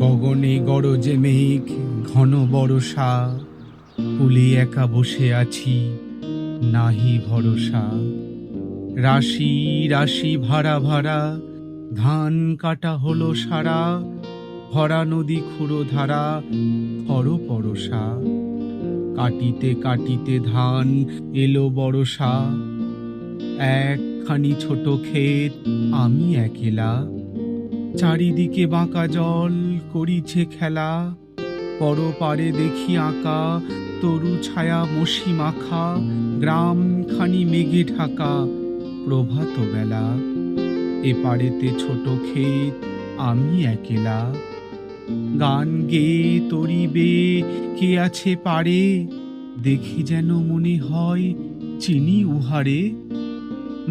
গগনে গরজে মেঘ, ঘন বরষা কুলে একা বসে আছি, নাহি ভরসা। রাশি রাশি ভাড়া ভাড়া, ধান কাটা হলো সারা, ভরা নদী খুঁড়ো ধারা হর পরশা কাটিতে কাটিতে ধান এলো বরষা একখানি ছোট ক্ষেত, আমি একেলা। চারিদিকে বাঁকা জল করিছে খেলা পর পারে দেখি আঁকা, তরু ছায়া মশি মাখা গ্রাম খানি মেঘে ঢাকা, প্রভাত বেলা। এ পারেতে ছোট ক্ষেত, আমি একেলা। গান গেয়ে তরিবে, কে আছে পারে? দেখি যেন মনে হয় চিনি উহারে।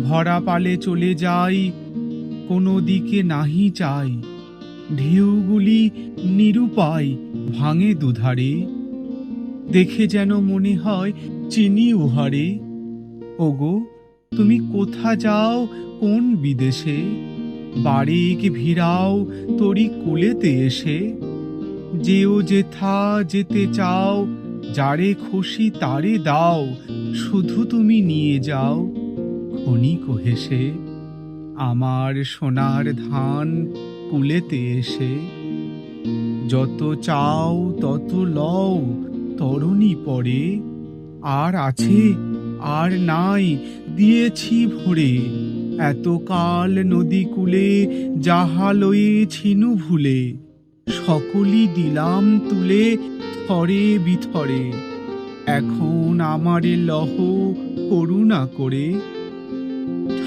ভরা পালে চলে যাই, কোনো দিকে নাহি চাই। ঢেউগুলি নিরুপায় ভাঙে দুধারে, দেখে যেন মনে হয় চিনি উহারে। ওগো, তুমি কোথা যাও, কোন বিদেশে? বাড়িক ভিড়াও তরি কুলেতে এসে। যেও যেথা যেতে চাও, যারে খুশি তারে দাও, শুধু তুমি নিয়ে যাও। ক্ষণিক হেসে, আমার সোনার ধান কুলেতে এসে, যত চাও তত লও, তরণী পরে, আর আছে আর নাই, দিয়েছি ভরে, এতকাল নদী কূলে যাহা লয়েছিনু ভুলে সকলি দিলাম তুলে থরে বিথরে, এখন আমারে লহ করুণা করে